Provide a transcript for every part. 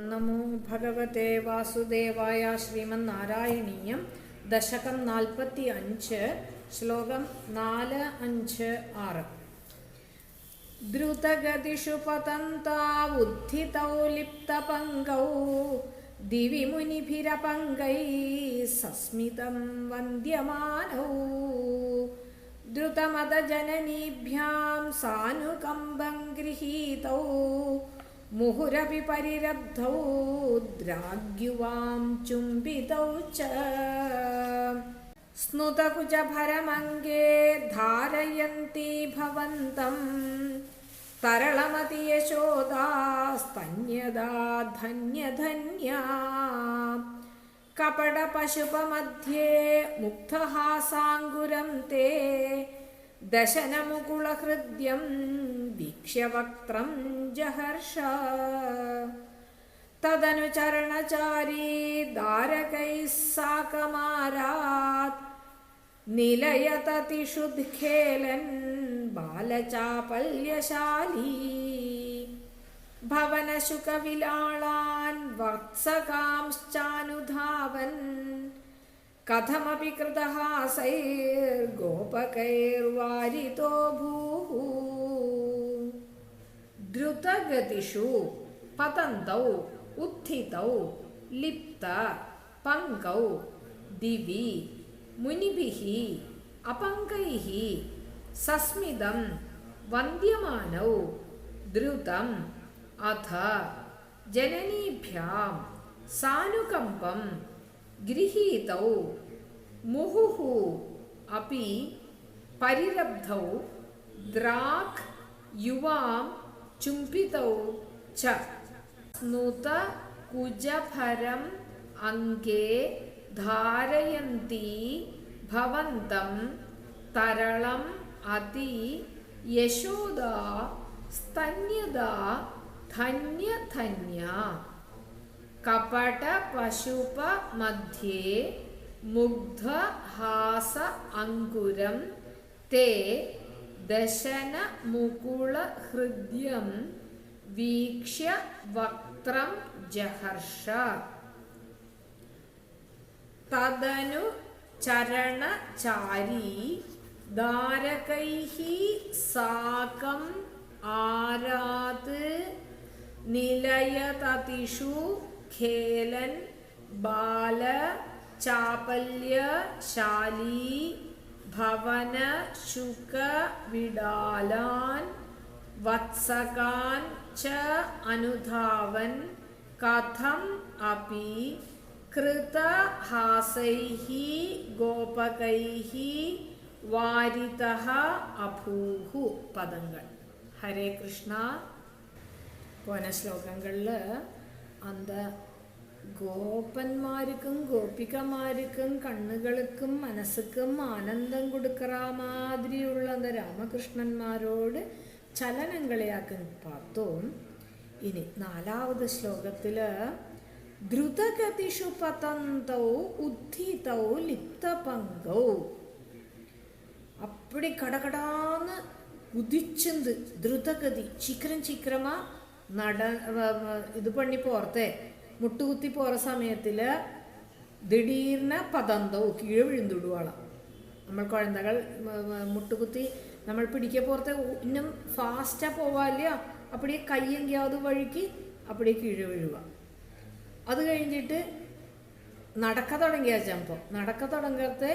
നമോ ഭഗവത്തെ വാസുദേവായ ശ്രീമന്നാരായണീയം ദശകം നാൽപ്പത്തി അഞ്ച് ശ്ലോകം നാല് അഞ്ച് ആറ്. ദ്രുതഗതിഷു പതന്താവുദ്ധിതൗ ലിപ്തപങ്കൗ ദിവി മുനിഭിരപങ്കൈ സസ്മിതം വന്ദ്യമാനൗ. ദ്രുതമതജനനീഭ്യാം സാനുകമ്പം ഗൃഹീതൗ. മുഹുരപി പരിരബ്ധൗ ദ്രാഗ്യുവാം ചുംബിതൗ ച സ്നുതകുജഭരമംഗേ ധാരയന്തി ഭവന്തം തരളമതി യശോദാസ്തന്യദാ ധന്യധന്യാ കപടപശുപമധ്യേ മുക്തഹാസാങ്കുരം തേ ദശനമുകുളഹൃദ്യം വീക്ഷ്യവക്ത്രം ജഹർഷ. തദനുചരണചാരീ ദാരകൈः സാകമാരാത്. നിലയതതിഷുദ്ഖേലൻ ബാലചാപല്യശാലീ. ഭവനശുകവിലാളാൻ വത്സകാംശ്ചാനുധാവൻ. കഥമപി കൃതഹാസൈർഗോപകൈർവാരിതോ ഭൂः ദ്രുതഗതിഷു പതന്തൗ ഉത്ഥിതൗ ലിപ്ത പങ്കൗ ദിവി മുനിഭിः അപങ്കൈः സസ്മിതം വന്ദ്യമാനൗ ദ്രുതം അഥ ജനനീഭ്യാം സാനുകമ്പം ഗൃഹീതൗ മുഹുः अपि परिरब्धौ द्राक् युवां चुम्बितौ च स्नुत कुजभरम् अङ्गे धारयन्ती भवन्तं तरलम् अति यशोदा स्तन्यदा धन्यधन्या कपटपशुपमध्ये मुग्धहास अङ्कुरं ते ദശന മുകുള ഹൃദ്യം വീക്ഷ്യ വക്രം ജഹർഷ. തദനു ചരണ ചാരി ദാരകൈഹി സാകം ആരാത് നിലയതതിഷു ഖേലൻ ബാല ചാപല്യ ചാപല്യശാലീ ഭവന ശുക വിടാലാൻ വത്സകാൻ ച അനുധാവൻ കഥം അപി कृतहासैः गोपकैः वारितः അഭൂഹ പദങ്ങൾ. ഹരേ കൃഷ്ണ. പോന ശ്ലോകങ്ങളിൽ അന്ത ഗോപന്മാർക്കും ഗോപികമാർക്കും കണ്ണുകൾക്കും മനസ്സുക്കും ആനന്ദം കൊടുക്കറ മാതിരിയുള്ള രാമകൃഷ്ണന്മാരോട് രാമകൃഷ്ണന്മാരോട് ചലനങ്ങളെയാക്കും പത്തും ഇനി നാലാവത് ശ്ലോകത്തിൽ ദ്രുതഗതിഷു പതന്തൗ ഉദ്ധിതൗ ലിപ്തപങ്കൗ അപ്പടി കടകടാന്ന് குதிச்சிந்து ദ്രുതഗതി ചിക്രം ചിക്രമാ നട ഇത് பண்ணி പോർത്തേ. മുട്ടുകുത്തി പോറ സമയത്തിൽ ദിടീർന്ന പതന്തവും കീഴ് വിഴുന്നിടുവാളാം നമ്മൾ കുഴന്തകൾ മുട്ടുകുത്തി നമ്മൾ പിടിക്ക പോറത്തെ ഇന്നും ഫാസ്റ്റാ പോവാല്ല അപ്പടിയെ കയ്യെങ്കിയാത് വഴിക്ക് അപ്പടിയെ കീഴ് വീഴുക അത് കഴിഞ്ഞിട്ട് നടക്ക തുടങ്ങിയ ചമ്പോ. നടക്ക തുടങ്ങത്തെ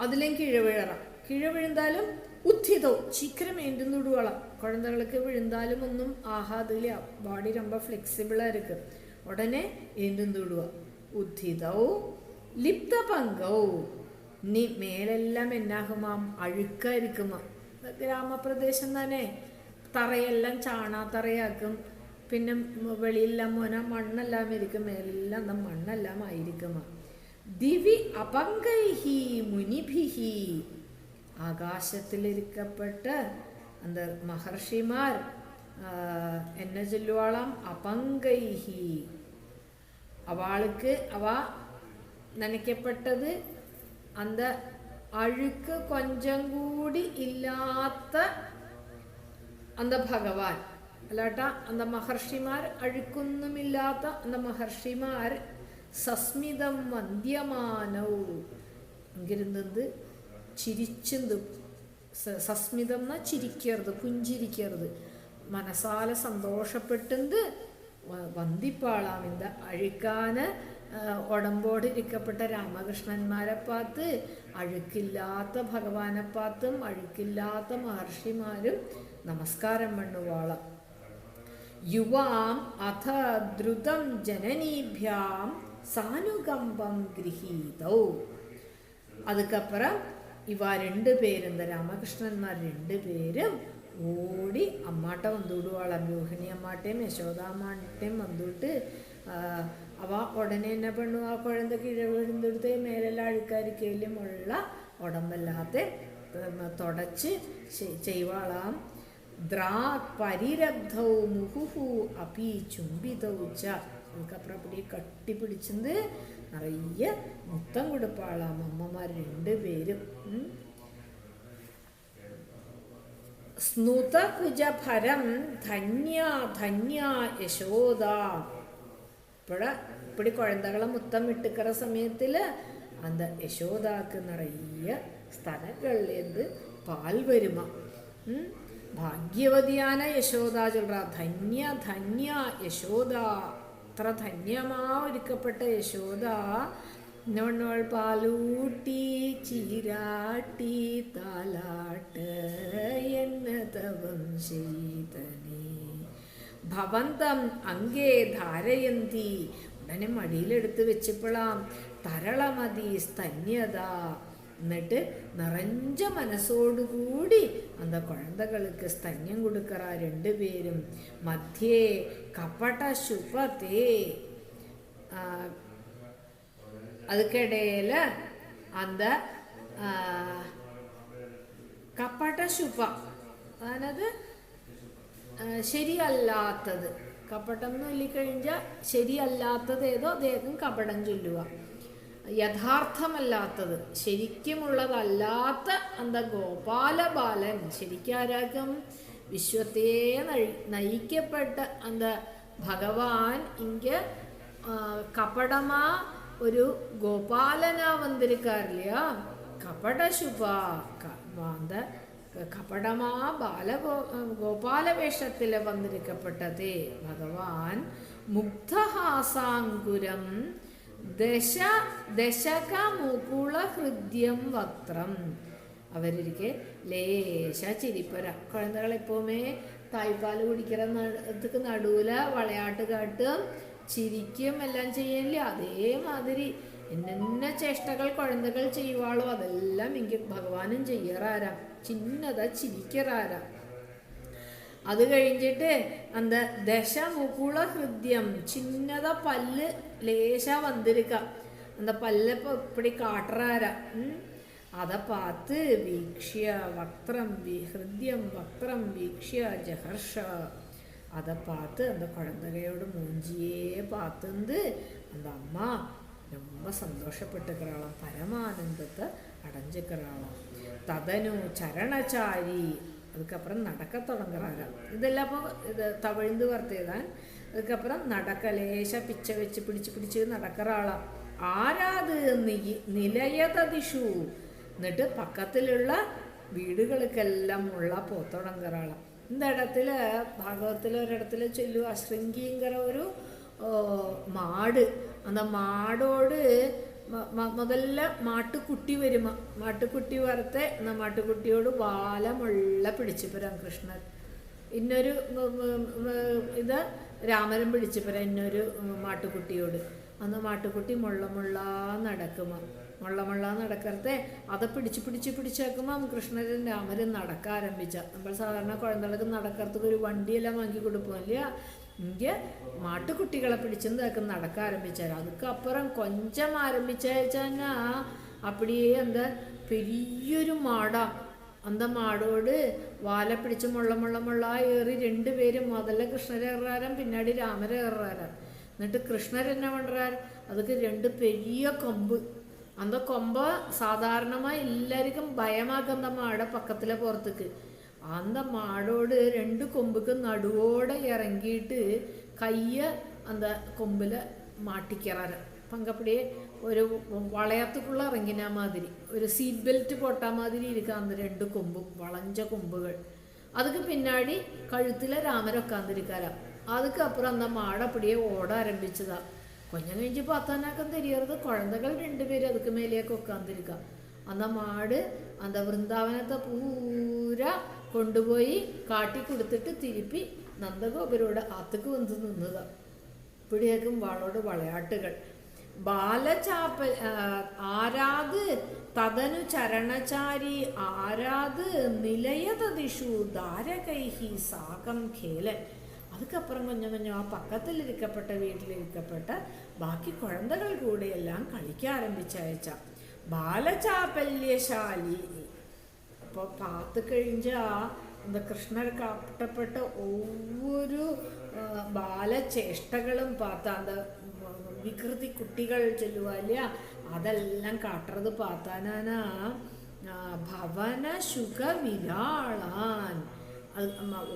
അതിലേം കീഴ് വീഴണം കീഴ് വീഴുந்தாലും ഉദ്ധിതോ சீக்கிரம் எழுந்து விடுவாளாம் குழந்தைகளுக்கு விழுந்தாலும் ஒன்றும் ஆகாதுல பாடி ரொம்ப ஃப்ளெக்சிபிளாக இருக்கு உடனே எழுந்து விடுவா ഉദ്ധിതൗ ലിപ്തപങ്കൗ നീ മേലെല്ലാം എന്നാകുമാം അഴുക്കായിരിക്കുമാ ഗ്രാമപ്രദേശം തന്നെ തറയെല്ലാം ചാണാത്തറയാക്കും പിന്നെ വെളിയെല്ലാം മോന മണ്ണെല്ലാം ഇരിക്കും മേലെല്ലാം മണ്ണെല്ലാം ആയിരിക്കുമാ ദിവി അപങ്കൈഹി മുനിഭിഹി ആകാശത്തിലിരിക്കപ്പെട്ട് എന്ത് മഹർഷിമാർ എന്നെ ചൊല്ലുവോളം അപങ്കൈഹി അവൾക്ക് അവ നനയ്ക്കപ്പെട്ടത് അന്ത അഴുക്ക് കൊഞ്ചം കൂടി ഇല്ലാത്ത അന്ത ഭഗവാൻ. അല്ലാട്ട അന്ത മഹർഷിമാർ അഴുക്കൊന്നുമില്ലാത്ത അന്ത മഹർഷിമാർ സസ്മിതം വന്ധ്യമാനവും ഇങ്ങിരുന്നത് ചിരിച്ചത് സസ്മിതം എന്നാൽ ചിരിക്കരുത് പുഞ്ചിരിക്കരുത് മനസ്സാല സന്തോഷപ്പെട്ടുണ്ട് വന്തിപ്പാളാമിന്ത അഴുക്കാന് ഉടമ്പോടിരിക്കപ്പെട്ട രാമകൃഷ്ണന്മാരെ പാത്ത് അഴുക്കില്ലാത്ത ഭഗവാനെ പാത്തും അഴുക്കില്ലാത്ത മഹർഷിമാരും നമസ്കാരം മണ്ണുവാള. യുവാം അഥ ദ്രുതം ജനനീഭ്യാം സാനുകമ്പം ഗൃഹീതൗ. അതുക്കപ്പുറം ഇവ രണ്ട് പേരും എന്ന രണ്ട് പേരും ഓടി അമ്മാട്ട വന്നുവിടുവാളാ രോഹിണി അമ്മാട്ടയും യശോദാമ്മാട്ടയും വന്നിട്ട് അവ ഉടനെ എന്നെ പെണ്ണു ആ കുഴന്ത കീഴ വീഴുന്നിടത്ത് മേലെല്ലാം അഴുക്കാരിക്കയിലുമുള്ള ഉടമ്പല്ലാത്ത തുടച്ച് ചെയ്വാളാം. ദ്രാ പരിരബ്ധൗ മുഹുഹു അപി ചുംബിതൗ ച. അവൾക്ക് അപ്പുറം കട്ടി പിടിച്ചത് നിറയ മൊത്തം കൊടുപ്പാളാം അമ്മമാർ രണ്ടുപേരും. സ്നുത കുജഫരം ധന്യ ധന്യ യശോദ. ഇപ്പഴ ഇപ്പടി കുഴന്തകളെ മുത്തം ഇട്ടുക്കറ സമയത്തിൽ അത് യശോദാക്ക് നിറയ സ്ഥലങ്ങളിൽ എന്ത്? പാൽ വരുമ. ഭാഗ്യവതിയാന യശോദ ചൊല്ലറ ധന്യ ധന്യ യശോദാ. യശോദ ധന്യമാവൊരുക്കപ്പെട്ട യശോദ എന്നവണ്ണവൾ പാലൂട്ടി ചീരാട്ടി താലാട്ട് എന്ന തവം ചെയ്തനേ ഭവന്തം അങ്കേ ധാരയന്തി ഉടനെ മടിയിലെടുത്ത് വെച്ചപ്പോഴാം തരളമതി സ്തന്യത. എന്നിട്ട് നിറഞ്ച മനസ്സോടുകൂടി അന്ന കുഴന്തകൾക്ക് സ്തന്യം കൊടുക്കറ രണ്ടുപേരും മധ്യേ കപട ശുഭത്തേ അതുക്കിടയിൽ അന്ത கபட சுபம் அதானது ശരിയല്ലാത്തത്. കപടം എന്ന് ചൊല്ലിക്കഴിഞ്ഞാൽ ശരിയല്ലാത്തത് ഏതോ അദ്ദേഹം കപടം ചൊല്ലുക യഥാർത്ഥമല്ലാത്തത് ശരിക്കുമുള്ളതല്ലാത്ത എന്താ ഗോപാലബാലൻ ശരിക്കാരാക്കും വിശ്വത്തെ നയിക്കപ്പെട്ട എന്താ ഭഗവാൻ ഇങ്ക കപടമാ ഒരു ഗോപാലനാ വന്നിരിക്കാറില്ല കപടശുഭാ அந்த கபடமா பாலகோ கோபால வேஷத்தில் வந்திருக்கப்பட்டதே பகவான் முக்தஹாசாங்குரம் ദശ ദശക മുകുള ഹൃദ്യം വക്രം. അവരിരിക്കെ ലേശ ചിരിപ്പര. കുഴന്തകൾ എപ്പോമേ തായ്പാൽ കുടിക്കുന്ന നടത്തുക്ക് നടുവില വളയാട്ട് കാട്ടും ചിരിക്കും എല്ലാം ചെയ്യില്ല അതേമാതിരി എന്നെന്ന ചേഷ്ടകൾ കുഴന്തകൾ ചെയ്യുവാളോ അതെല്ലാം എനിക്ക് ഭഗവാനും ചെയ്യറാരാ. ചിന്നത ചിരിക്കറാരാ. അത് കഴിഞ്ഞിട്ട് அந்த ദശ മുകുള ഹൃദ്യം ചിന്നത പല്ല് லேசா வந்திருக்க அந்த பல்ல இப்போ இப்படி காட்டுறாரா ம்? அதை பார்த்து வீக்ஷ்ய வக்ரம் வீ ஹிருத்யம் வக்ரம் வீக்ஷ்ய ஜஹர்ஷ அதை பார்த்து அந்த குழந்தைகையோட மூஞ்சியே பார்த்துந்து அந்த அம்மா ரொம்ப சந்தோஷப்பட்டுக்கிறாளாம் பரமானந்தத்தை அடைஞ்சுக்கிறாளாம் ததனு சரணச்சாரி அதுக்கப்புறம் நடக்க தொடங்குறாராம் இதெல்லாம் அப்போ இது தவிழ்ந்து வர்த்தேதான் அதுக்கப்புறம் நடக்க லேசா பிச்சை வச்சு பிடிச்சு பிடிச்சு നടക്കറാളാം ആരാത് നി- നിലയതദിഷു എന്നിട്ട് പക്കത്തിലുള്ള വീടുകൾക്കെല്ലാം ഉള്ള പോത്തുടങ്കറാളാം இந்த இடத்துல ഭാഗവത്തിൽ ഒരിടത്തിൽ ചൊല്ലുക ശൃംഗീങ്കര ഒരു ഓ, മാട് அந்த மாடோடு മുതല്ല മാട്ടുക്കുട്ടി വരും. മാട്ടുക്കുട്ടി വറുത്തെ മാട്ടുക്കുട്ടിയോട് വാലമുള്ള പിടിച്ചു കൃഷ്ണൻ. ഇന്നൊരു ഇത് രാമനും പിടിച്ചു ഇന്നൊരു മാട്ടുക്കുട്ടിയോട് അന്ന് മാട്ടുക്കുട്ടി മുള്ളമുള്ള നടക്കുമോ മുള്ളമുള്ള നടക്കരുത്തെ അത് പിടിച്ച് പിടിച്ച് പിടിച്ചേക്കുമ്പോൾ കൃഷ്ണരും രാമരും നടക്കാരംഭിച്ച നമ്മൾ സാധാരണ കുഴന്തളക്ക് നടക്കരുത്തൊരു ഒരു വണ്ടിയെല്ലാം വാങ്ങി കൊടുക്കുമല്ല ഇങ്ങ് മാട്ടുക്കുട്ടികളെ പിടിച്ചിരുന്നതൊക്കെ നടക്ക ആരംഭിച്ചാൽ അതുക്കപ്പുറം കൊഞ്ചം ആരംഭിച്ചാച്ചാ അപ്പടിയേ എന്താ പെരിയൊരു മാട. അന്ത മാടോട് വാല പിടിച്ച് മുള്ള മുള്ള മുള്ള ഏറി രണ്ടുപേരും മുതല കൃഷ്ണരേറാരം പിന്നാടി രാമരേറാരം. എന്നിട്ട് കൃഷ്ണർ എന്നെ പണ്ടാർ അതൊക്കെ രണ്ട് പെരിയ കൊമ്പ്. അന്ത കൊമ്പ സാധാരണമായി എല്ലാവർക്കും ഭയമാക്കുന്ന മാട പക്കത്തിലെ പുറത്തേക്ക് അന്ത മാടോട് രണ്ട് கொம்புக்கு നടുവോടെ ഇറങ്ങിയിട്ട് കയ്യ അന്ത കൊമ്പിൽ மாட்டிக்கிறாரு അപ്പം ഒരു വളയത്തുക്കുള്ള ഇറങ്ങിന മാതിരി. ഒരു സീറ്റ് ബെൽറ്റ് പൊട്ടാ മാതിരി ഇരിക്കാൻ രണ്ട് കൊമ്പും വളഞ്ച കൊമ്പുകൾ. അതൊക്കെ പിന്നാടി കഴുത്തിലെ രാമരൊക്കാന്തിരിക്കാരാം അതൊക്കെ അപ്പുറം എന്താ മാട അപ്പടിയെ ഓട ആരംഭിച്ചതാ. കൊഞ്ഞം കഴിഞ്ഞ് പത്താനാക്കം തെരിയറത് കുഴന്തകൾ രണ്ടുപേര് അതുക്ക് മേലേക്ക് ഒക്കാന്തിരിക്കാം അന്ന മാട് അന്ത വൃന്ദാവനത്തെ പൂരാ കൊണ്ടുപോയി കാട്ടി കൊടുത്തിട്ട് തിരുപ്പി നന്ദഗോപുരോട് അത്തുക്ക് വന്ന് നിന്നത്. ഇപ്പിടിയേക്കും വാളോട് വളയാട്ടുകൾ. ബാലചാപ്പ ആരാത് തതനു ചരണചാരി ആരാത് നിലയതതിഷു ദാരകൈഹി സാകം ഖേലൻ. അതുക്കപ്പുറം കൊഞ്ഞു കൊഞ്ഞു ആ പക്കത്തിൽ ഇരിക്കപ്പെട്ട വീട്ടിലിരിക്കപ്പെട്ട ബാക്കി കുഴന്തകൾ കൂടെയെല്ലാം കളിക്കാരംഭിച്ചയച്ച ബാലചാപല്യശാലി അപ്പോൾ പാത്ത് കഴിഞ്ഞ ആ എന്താ കൃഷ്ണൻ കാട്ടപ്പെട്ട ഒരു ബാലചേഷ്ടകളും പാത്താണ്ട് വികൃതി കുട്ടികൾ ചൊല്ലുവാല്ല അതെല്ലാം കാട്ടുന്നത് പാത്താനാണ് ഭവന സുഖ വിരാളാൻ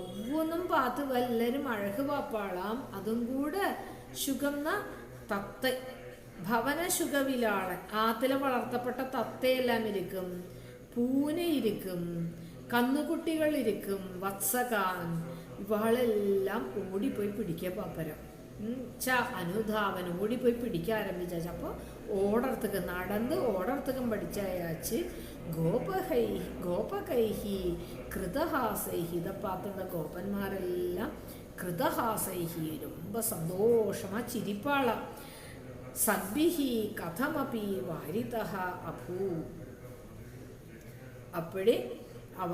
ഒവ്വൊന്നും പാത്ത് വല്ലരും അഴക് പാപ്പാളാം അതും കൂടെ സുഖംന തത്ത. ഭവന സുഖവിലാളൻ ആത്തിലെ വളർത്തപ്പെട്ട തത്തയെല്ലാം ഇരിക്കും. പൂനയിരിക്കും കന്നുകുട്ടികൾ ഇരിക്കും വത്സകാൻ. ഇവളെല്ലാം ഓടിപ്പോയി പിടിക്കുക പാപ്പരം. ച അനുധാവൻ ഓടിപ്പോയി പിടിക്കാൻ ആരംഭിച്ചാച്ച് അപ്പോൾ ഓടർത്തക്ക് നടന്ന് ഓടർത്തക്കും പഠിച്ചാച്ച് ഗോപഹൈ ഗോപകൈഹി കൃതഹാസൈഹി. ഇതപ്പാത്തുള്ള ഗോപന്മാരെല്ലാം കൃതഹാസൈഹി. രൊമ്പ സന്തോഷമാ ചിരിപ്പാള. സദ്ഭിഹി കഥമപി വാരിതഹ അഭൂ. അപ്പോഴേ അവ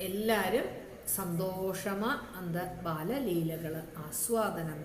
എല്ലാവരും സന്തോഷമാ അന്ത ബാലലീലകൾ ആസ്വാദനം